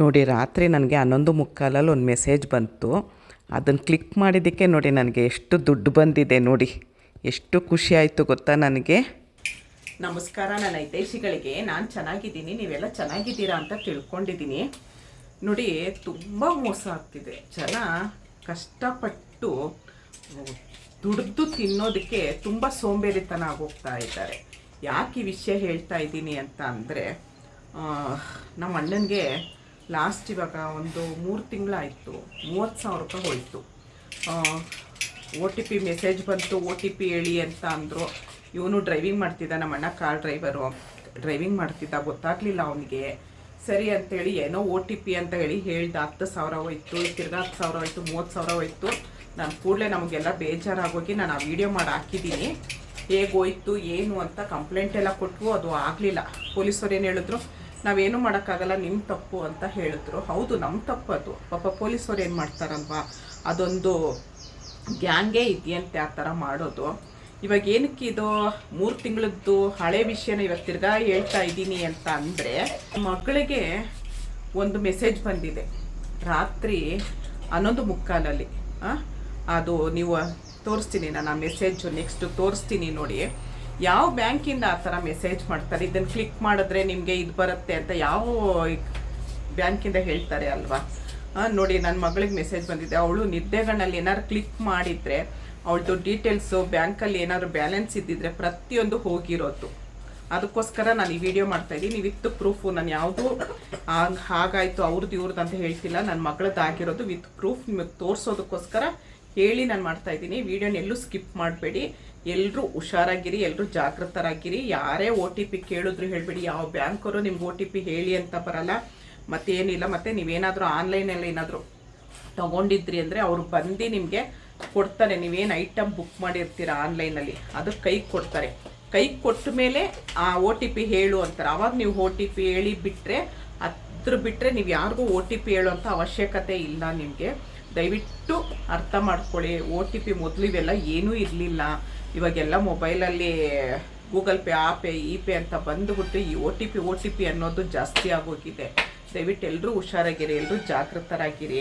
ನೋಡಿ, ರಾತ್ರಿ ನನಗೆ ಹನ್ನೊಂದು ಮುಕ್ಕಾಲಲ್ಲಿ ಒಂದು ಮೆಸೇಜ್ ಬಂತು. ಅದನ್ನು ಕ್ಲಿಕ್ ಮಾಡಿದ್ದಕ್ಕೆ ನೋಡಿ, ನನಗೆ ಎಷ್ಟು ದುಡ್ಡು ಬಂದಿದೆ ನೋಡಿ. ಎಷ್ಟು ಖುಷಿ ಆಯಿತು ಗೊತ್ತಾ ನನಗೆ? ನಮಸ್ಕಾರ, ನನ್ನ ಹಿತೈಷಿಗಳಿಗೆ. ನಾನು ಚೆನ್ನಾಗಿದ್ದೀನಿ, ನೀವೆಲ್ಲ ಚೆನ್ನಾಗಿದ್ದೀರಾ ಅಂತ ತಿಳ್ಕೊಂಡಿದ್ದೀನಿ. ನೋಡಿ, ತುಂಬ ಮೋಸ ಆಗ್ತಿದೆ. ಜನ ಕಷ್ಟಪಟ್ಟು ದುಡ್ದು ತಿನ್ನೋದಕ್ಕೆ ತುಂಬ ಸೋಂಬೇರಿತನ ಆಗೋಗ್ತಾ ಇದ್ದಾರೆ. ಯಾಕೆ ಈ ವಿಷಯ ಹೇಳ್ತಾ ಇದ್ದೀನಿ ಅಂತ ಅಂದರೆ ನಮ್ಮ ಅಣ್ಣನಿಗೆ ಲಾಸ್ಟ್ ಇವಾಗ ಒಂದು ಮೂರು ತಿಂಗಳಾಯಿತು. ಮೂವತ್ತು ಸಾವಿರ ರೂಪಾಯಿ ಹೋಯಿತು. ಒ ಟಿ ಪಿ ಮೆಸೇಜ್ ಬಂತು. ಒ ಟಿ ಪಿ ಹೇಳಿ ಅಂತ ಅಂದರು. ಇವನು ಡ್ರೈವಿಂಗ್ ಮಾಡ್ತಿದ್ದ, ನಮ್ಮ ಅಣ್ಣ ಕಾರ್ ಡ್ರೈವರು ಡ್ರೈವಿಂಗ್ ಮಾಡ್ತಿದ್ದ, ಗೊತ್ತಾಗಲಿಲ್ಲ ಅವನಿಗೆ. ಸರಿ ಅಂತೇಳಿ ಏನೋ ಒ ಟಿ ಪಿ ಅಂತ ಹೇಳಿ ಹೇಳ್ದ. ಹತ್ತು ಸಾವಿರ ಹೋಯ್ತು ತಿರ್ಗಾ ಹತ್ತು ಸಾವಿರ ಹೋಯ್ತು, ಮೂವತ್ತು ಸಾವಿರ ಹೋಯ್ತು. ನಾನು ಕೂಡಲೇ ನಮಗೆಲ್ಲ ಬೇಜಾರಾಗೋಗಿ ನಾನು ಆ ವಿಡಿಯೋ ಮಾಡಿ ಹಾಕಿದ್ದೀನಿ. ಹೇಗೆ ಹೋಯ್ತು, ಏನು ಅಂತ ಕಂಪ್ಲೇಂಟ್ ಎಲ್ಲ ಕೊಟ್ಟವು ಅದು ಆಗಲಿಲ್ಲ. ಪೊಲೀಸರು ಏನು ಹೇಳಿದ್ರು? ನಾವೇನು ಮಾಡೋಕ್ಕಾಗಲ್ಲ ನಿಮ್ಮ ತಪ್ಪು ಅಂತ ಹೇಳಿದ್ರು. ಹೌದು ನಮ್ಮ ತಪ್ಪು ಅದು. ಪಾಪ ಪೊಲೀಸವ್ರು ಏನು ಮಾಡ್ತಾರಲ್ವಾ? ಅದೊಂದು ಗ್ಯಾಂಗೇ ಇದೆಯಂತೆ ಆ ಥರ ಮಾಡೋದು. ಇವಾಗ ಏನಕ್ಕೆ ಇದು ಮೂರು ತಿಂಗಳದ್ದು ಹಳೆ ವಿಷಯನ ಇವಾಗ ತಿರ್ಗಾ ಹೇಳ್ತಾ ಇದ್ದೀನಿ ಅಂತ ಅಂದರೆ, ಮಗಳಿಗೆ ಒಂದು ಮೆಸೇಜ್ ಬಂದಿದೆ. ರಾತ್ರಿ ಹನ್ನೊಂದು ಮುಕ್ಕಾಲಲ್ಲಿ ಅದು ನೀವು ತೋರಿಸ್ತೀನಿ ನಾನು ಆ ಮೆಸೇಜು, ನೆಕ್ಸ್ಟ್ ತೋರಿಸ್ತೀನಿ ನೋಡಿ. ಯಾವ ಬ್ಯಾಂಕಿಂದ ಆ ಥರ ಮೆಸೇಜ್ ಮಾಡ್ತಾರೆ? ಇದನ್ನು ಕ್ಲಿಕ್ ಮಾಡಿದ್ರೆ ನಿಮಗೆ ಇದು ಬರುತ್ತೆ ಅಂತ ಯಾವ ಬ್ಯಾಂಕಿಂದ ಹೇಳ್ತಾರೆ ಅಲ್ವಾ? ನೋಡಿ ನನ್ನ ಮಗಳಿಗೆ ಮೆಸೇಜ್ ಬಂದಿದೆ. ಅವಳು ನಿದ್ದೆಗಳಲ್ಲಿ ಏನಾದ್ರು ಕ್ಲಿಕ್ ಮಾಡಿದರೆ ಅವಳದು ಡೀಟೇಲ್ಸು, ಬ್ಯಾಂಕಲ್ಲಿ ಏನಾದ್ರು ಬ್ಯಾಲೆನ್ಸ್ ಇದ್ದಿದ್ರೆ ಪ್ರತಿಯೊಂದು ಹೋಗಿರೋದು. ಅದಕ್ಕೋಸ್ಕರ ನಾನು ಈ ವಿಡಿಯೋ ಮಾಡ್ತಾ ಇದ್ದೀನಿ. ವಿತ್ ಪ್ರೂಫು ನಾನು ಯಾವುದು ಹಾಗಾಯಿತು ಅವ್ರದ್ದು ಇವ್ರದ್ದು ಅಂತ ಹೇಳ್ತಿಲ್ಲ. ನನ್ನ ಮಗಳದ್ದು ಆಗಿರೋದು ವಿತ್ ಪ್ರೂಫ್ ನಿಮಗೆ ತೋರಿಸೋದಕ್ಕೋಸ್ಕರ ಹೇಳಿ ನಾನು ಮಾಡ್ತಾ ಇದ್ದೀನಿ. ವಿಡಿಯೋನ ಎಲ್ಲೂ ಸ್ಕಿಪ್ ಮಾಡಬೇಡಿ. ಎಲ್ಲರೂ ಹುಷಾರಾಗಿರಿ ಎಲ್ಲರೂ ಜಾಗೃತರಾಗಿರಿ ಯಾರೇ ಒ ಟಿ ಪಿ ಕೇಳಿದ್ರು ಹೇಳಬೇಡಿ. ಯಾವ ಬ್ಯಾಂಕವರು ನಿಮ್ಗೆ ಒ ಟಿ ಪಿ ಹೇಳಿ ಅಂತ ಬರಲ್ಲ. ಮತ್ತೇನಿಲ್ಲ. ಮತ್ತು ನೀವೇನಾದರೂ ಆನ್ಲೈನಲ್ಲಿ ಏನಾದರೂ ತಗೊಂಡಿದ್ರಿ ಅಂದರೆ ಅವರು ಬಂದು ನಿಮಗೆ ಕೊಡ್ತಾರೆ. ನೀವೇನು ಐಟಮ್ ಬುಕ್ ಮಾಡಿರ್ತೀರ ಆನ್ಲೈನಲ್ಲಿ? ಅದು ಕೈಗೆ ಕೊಡ್ತಾರೆ. ಕೈಗೆ ಕೊಟ್ಟ ಮೇಲೆ ಆ ಒ ಟಿ ಪಿ ಹೇಳು ಅಂತಾರೆ. ಅವಾಗ ನೀವು ಒ ಟಿ ಪಿ ಹೇಳಿ ಬಿಟ್ಟರೆ ಅದ್ರ ಬಿಟ್ಟರೆ ನೀವು ಯಾರಿಗೂ ಒ ಟಿ ಪಿ ಹೇಳುವಂಥ ಅವಶ್ಯಕತೆ ಇಲ್ಲ ನಿಮಗೆ. ದಯವಿಟ್ಟು ಅರ್ಥ ಮಾಡ್ಕೊಳ್ಳಿ. ಒ ಟಿ ಪಿ ಮೊದಲು ಇವೆಲ್ಲ ಏನೂ ಇರಲಿಲ್ಲ. ಇವಾಗೆಲ್ಲ ಮೊಬೈಲಲ್ಲಿ ಗೂಗಲ್ ಪೇ ಆ ಪೇ ಈ ಪೇ ಅಂತ ಬಂದುಬಿಟ್ಟು ಈ O T P O T P ಅನ್ನೋದು ಜಾಸ್ತಿ ಆಗೋಗಿದೆ. ದಯವಿಟ್ಟು ಎಲ್ಲರೂ ಹುಷಾರಾಗಿರಿ ಎಲ್ಲರೂ ಜಾಗೃತರಾಗಿರಿ.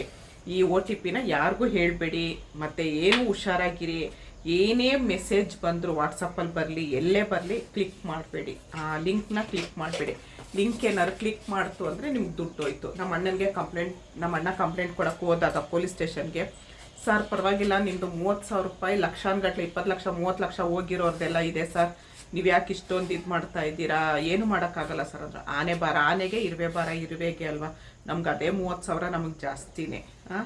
ಈ ಒ ಟಿ ಪಿನ ಯಾರಿಗೂ ಹೇಳಬೇಡಿ. ಮತ್ತು ಏನು ಹುಷಾರಾಗಿರಿ. ಏನೇ ಮೆಸೇಜ್ ಬಂದರೂ ವಾಟ್ಸಪ್ಪಲ್ಲಿ ಬರಲಿ, ಎಲ್ಲೇ ಬರಲಿ ಕ್ಲಿಕ್ ಮಾಡಬೇಡಿ. ಆ ಲಿಂಕ್ನ ಕ್ಲಿಕ್ ಮಾಡಬೇಡಿ. ಲಿಂಕ್ ಏನಾದ್ರು ಕ್ಲಿಕ್ ಮಾಡ್ತು ಅಂದರೆ ನಿಮ್ಗೆ ದುಡ್ಡು ಹೋಯ್ತು. ನಮ್ಮ ಅಣ್ಣನಿಗೆ ಕಂಪ್ಲೇಂಟ್ ನಮ್ಮ ಅಣ್ಣ ಕಂಪ್ಲೇಂಟ್ ಕೊಡೋಕೆ ಹೋದಾಗ ಪೊಲೀಸ್ ಸ್ಟೇಷನ್ಗೆ ಸರ್, ಪರವಾಗಿಲ್ಲ ನಿಮ್ಮದು ಮೂವತ್ತು ಸಾವಿರ ರೂಪಾಯಿ ಲಕ್ಷಾನುಗಟ್ಲೆ ಇಪ್ಪತ್ತು ಲಕ್ಷ, ಮೂವತ್ತು ಲಕ್ಷ ಹೋಗಿರೋರ್ದೆಲ್ಲ ಇದೆ ಸರ್. ನೀವು ಯಾಕೆ ಇಷ್ಟೊಂದು ಇದು ಮಾಡ್ತಾ ಇದ್ದೀರಾ? ಏನು ಮಾಡೋಕ್ಕಾಗಲ್ಲ ಸರ್ ಅಂದ್ರೆ. ಆನೆ ಬಾರ, ಆನೆಗೆ ಇರುವೆ ಬಾರ, ಇರುವೆಗೆ ಅಲ್ವಾ. ನಮ್ಗೆ ಅದೇ ಮೂವತ್ತು ಸಾವಿರ ನಮಗೆ ಜಾಸ್ತಿನೇ ಹಾಂ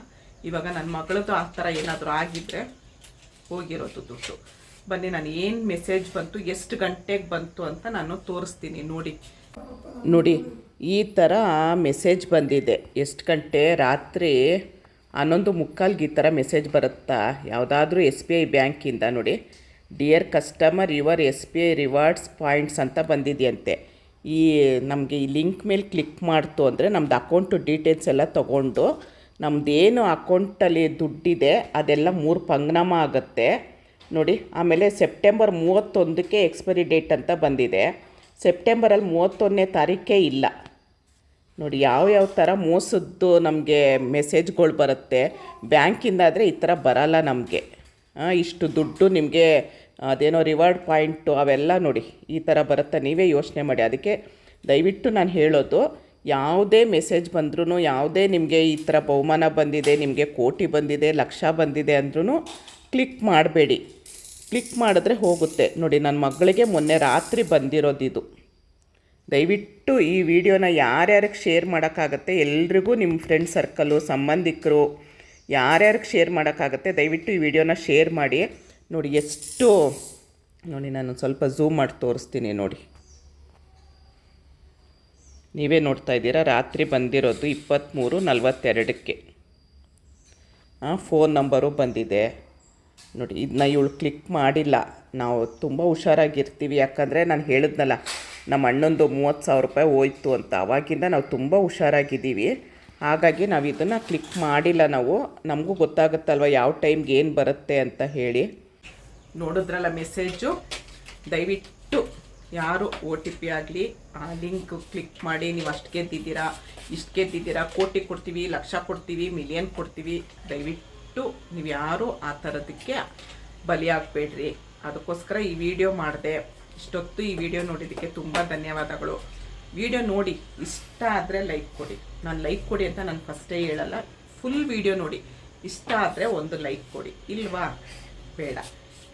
ಇವಾಗ ನನ್ನ ಮಗಳದ್ದು ಆ ಥರ ಏನಾದರೂ ಆಗಿದ್ದರೆ ಹೋಗಿರೋದು ದುಡ್ಡು. ಬನ್ನಿ, ನಾನು ಏನು ಮೆಸೇಜ್ ಬಂತು, ಎಷ್ಟು ಗಂಟೆಗೆ ಬಂತು ಅಂತ ನಾನು ತೋರಿಸ್ತೀನಿ, ನೋಡಿ. ನೋಡಿ, ಈ ಥರ ಮೆಸೇಜ್ ಬಂದಿದೆ. ಎಷ್ಟು ಗಂಟೆ? ರಾತ್ರಿ ಹನ್ನೊಂದು ಮುಕ್ಕಾಲ್ಗೆ ಈ ಥರ ಮೆಸೇಜ್ ಬರುತ್ತಾ? ಯಾವುದಾದ್ರೂ ಎಸ್ ಬಿ ಐ ಬ್ಯಾಂಕಿಂದ ನೋಡಿ. Dear customer your S B I rewards points ಅಂತ ಬಂದಿದೆಯಂತೆ. ಈ ನಮಗೆ ಈ ಲಿಂಕ್ ಮೇಲೆ ಕ್ಲಿಕ್ ಮಾಡ್ತು ಅಂದರೆ ನಮ್ಮದು ಅಕೌಂಟು ಡೀಟೇಲ್ಸ್ ಎಲ್ಲ ತೊಗೊಂಡು ನಮ್ಮದೇನು ಅಕೌಂಟಲ್ಲಿ ದುಡ್ಡಿದೆ ಅದೆಲ್ಲ ಮೂರು ಪಂಗ್ನಾಮ ಆಗುತ್ತೆ. ನೋಡಿ, ಆಮೇಲೆ ಸೆಪ್ಟೆಂಬರ್ ಮೂವತ್ತೊಂದಕ್ಕೆ ಎಕ್ಸ್ಪೈರಿ ಡೇಟ್ ಅಂತ ಬಂದಿದೆ. ಸೆಪ್ಟೆಂಬರಲ್ಲಿ ಮೂವತ್ತೊಂದನೇ ತಾರೀಕೇ ಇಲ್ಲ. ನೋಡಿ, ಯಾವ ಯಾವ ಥರ ಮೋಸದ್ದು ನಮಗೆ ಮೆಸೇಜ್ಗಳು ಬರುತ್ತೆ. ಬ್ಯಾಂಕಿಂದ ಆದರೆ ಈ ಥರ ಬರಲ್ಲ ನಮಗೆ. ಇಷ್ಟು ದುಡ್ಡು ನಿಮಗೆ, ಅದೇನೋ ರಿವಾರ್ಡ್ ಪಾಯಿಂಟು ಅವೆಲ್ಲ ನೋಡಿ, ಈ ಥರ ಬರುತ್ತೆ. ನೀವೇ ಯೋಚನೆ ಮಾಡಿ. ಅದಕ್ಕೆ ದಯವಿಟ್ಟು ನಾನು ಹೇಳೋದು, ಯಾವುದೇ ಮೆಸೇಜ್ ಬಂದ್ರೂ ಯಾವುದೇ ನಿಮಗೆ ಈ ಥರ ಬಹುಮಾನ ಬಂದಿದೆ, ನಿಮಗೆ ಕೋಟಿ ಬಂದಿದೆ, ಲಕ್ಷ ಬಂದಿದೆ ಅಂದ್ರೂ ಕ್ಲಿಕ್ ಮಾಡಬೇಡಿ. ಕ್ಲಿಕ್ ಮಾಡಿದ್ರೆ ಹೋಗುತ್ತೆ. ನೋಡಿ ನನ್ನ ಮಗಳಿಗೆ ಮೊನ್ನೆ ರಾತ್ರಿ ಬಂದಿರೋದಿದು. ದಯವಿಟ್ಟು ಈ ವಿಡಿಯೋನ ಯಾರ್ಯಾರಿಗೆ ಶೇರ್ ಮಾಡೋಕ್ಕಾಗತ್ತೆ, ಎಲ್ರಿಗೂ ನಿಮ್ಮ ಫ್ರೆಂಡ್ ಸರ್ಕಲು ಸಂಬಂಧಿಕರು, ಯಾರ್ಯಾರಿಗೆ ಶೇರ್ ಮಾಡೋಕ್ಕಾಗತ್ತೆ, ದಯವಿಟ್ಟು ಈ ವಿಡಿಯೋನ ಶೇರ್ ಮಾಡಿ. ನೋಡಿ, ಎಷ್ಟು, ನೋಡಿ, ನಾನು ಸ್ವಲ್ಪ ಝೂಮ್ ಮಾಡಿ ತೋರಿಸ್ತೀನಿ ನೋಡಿ. ನೀವೇ ನೋಡ್ತಾ ಇದ್ದೀರಾ, ರಾತ್ರಿ ಬಂದಿರೋದು ಇಪ್ಪತ್ತ್ಮೂರು ನಲ್ವತ್ತೆರಡಕ್ಕೆ. ಫೋನ್ ನಂಬರು ಬಂದಿದೆ. ನೋಡಿ ಇದನ್ನ ಇವಳು ಕ್ಲಿಕ್ ಮಾಡಿಲ್ಲ. ನಾವು ತುಂಬ ಹುಷಾರಾಗಿರ್ತೀವಿ, ಯಾಕಂದರೆ ನಾನು ಹೇಳಿದ್ನಲ್ಲ, ನಮ್ಮ ಅಣ್ಣಂದು ಮೂವತ್ತು ಸಾವಿರ ರೂಪಾಯಿ ಹೋಯ್ತು ಅಂತ. ಅವಾಗಿಂದ ನಾವು ತುಂಬ ಹುಷಾರಾಗಿದ್ದೀವಿ. ಹಾಗಾಗಿ ನಾವು ಇದನ್ನು ಕ್ಲಿಕ್ ಮಾಡಿಲ್ಲ ನಾವು. ನಮಗೂ ಗೊತ್ತಾಗುತ್ತಲ್ವ ಯಾವ ಟೈಮ್ಗೆ ಏನು ಬರುತ್ತೆ ಅಂತ ಹೇಳಿ. ನೋಡಿದ್ರಲ್ಲ ಮೆಸೇಜು ದಯವಿಟ್ಟು ಯಾರು ಒ ಟಿ ಪಿ ಆಗಲಿ, ಆ ಲಿಂಕ್ ಕ್ಲಿಕ್ ಮಾಡಿ. ನೀವು ಅಷ್ಟು ಗೆದ್ದಿದ್ದೀರಾ, ಇಷ್ಟು ಗೆದ್ದಿದ್ದೀರಾ, ಕೋಟಿ ಕೊಡ್ತೀವಿ, ಲಕ್ಷ ಕೊಡ್ತೀವಿ ಮಿಲಿಯನ್ ಕೊಡ್ತೀವಿ ದಯವಿಟ್ಟು ನೀವು ಯಾರು ಆ ಥರದಕ್ಕೆ ಬಲಿಯಾಗಬೇಡ್ರಿ. ಅದಕ್ಕೋಸ್ಕರ ಈ ವಿಡಿಯೋ ಮಾಡಿದೆ. ಇಷ್ಟೊತ್ತು ಈ ವಿಡಿಯೋ ನೋಡಿದ್ದಕ್ಕೆ ತುಂಬ ಧನ್ಯವಾದಗಳು. ವಿಡಿಯೋ ನೋಡಿ, ಇಷ್ಟ ಆದರೆ ಲೈಕ್ ಕೊಡಿ. ನಾನು ಲೈಕ್ ಕೊಡಿ ಅಂತ ನಾನು ಫಸ್ಟೇ ಹೇಳಲ್ಲ, ಫುಲ್ ವಿಡಿಯೋ ನೋಡಿ. ಇಷ್ಟ ಆದರೆ ಒಂದು ಲೈಕ್ ಕೊಡಿ. ಇಲ್ವಾ? ಬೇಡ.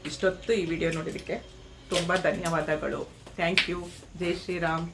ಇಷ್ಟೊತ್ತು ಈ ವಿಡಿಯೋ ನೋಡಿದ್ದಕ್ಕೆ ತುಂಬ ಧನ್ಯವಾದಗಳು. Thank you. ಜೈ ಶ್ರೀರಾಮ್.